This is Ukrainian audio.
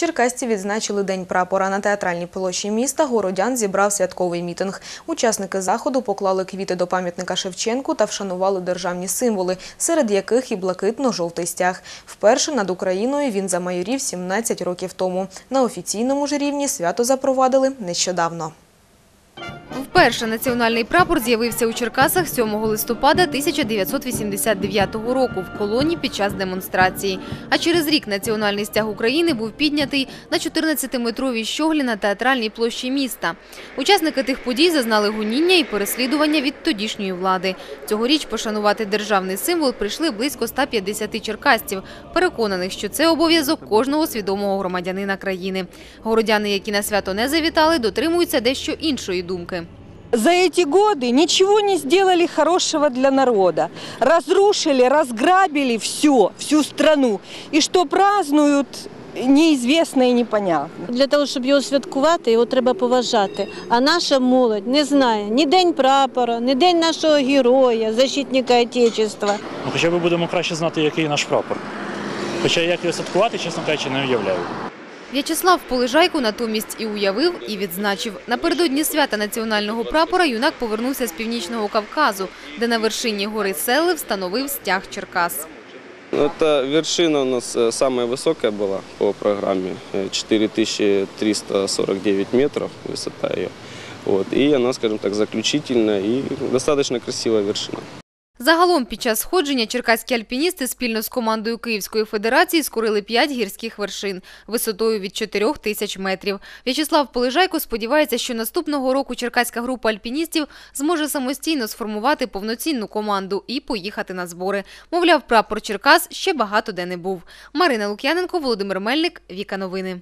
Черкасці відзначили День прапора. На театральній площі міста городян зібрав святковий мітинг. Учасники заходу поклали квіти до пам'ятника Шевченку та вшанували державні символи, серед яких і блакитно-жовтий стяг. Вперше над Україною він замайорів 17 років тому. На офіційному ж рівні свято запровадили нещодавно. Вперше національний прапор з'явився у Черкасах 7 листопада 1989 року в колоні під час демонстрації. А через рік національний стяг України був піднятий на 14-метровій щоглі на театральній площі міста. Учасники тих подій зазнали гоніння і переслідування від тодішньої влади. Цьогоріч пошанувати державний символ прийшли близько 150 черкасців, переконаних, що це обов'язок кожного свідомого громадянина країни. Городяни, які на свято не завітали, дотримуються дещо іншої думки. За эти годы ничего не сделали хорошего для народа. Разрушили, разграбили все, всю страну. И что празднуют, неизвестно и непонятно. Для того, щоб його святкувати, його треба поважати. А наша молодь не знає ні день прапора, ні день нашого героя, защитника Отечества. Ну, хоча б будемо краще знати, який наш прапор. Хоча як його святкувати, чесно кажучи, не уявляю. В'ячеслав Полежайко натомість і уявив, і відзначив. Напередодні свята національного прапора юнак повернувся з Північного Кавказу, де на вершині гори Сели встановив стяг Черкас. Это вершина у нас э, самая высокая была по программе, э, 4349 метров высота ее. Вот. И она, скажем так, заключительная и достаточно красивая вершина. Загалом під час сходження черкаські альпіністи спільно з командою Київської федерації скорили 5 гірських вершин висотою від 4 тисяч метрів. В'ячеслав Полежайко сподівається, що наступного року черкаська група альпіністів зможе самостійно сформувати повноцінну команду і поїхати на збори. Мовляв, прапор Черкас ще багато де не був. Марина Лук'яненко, Володимир Мельник, Віка Новини.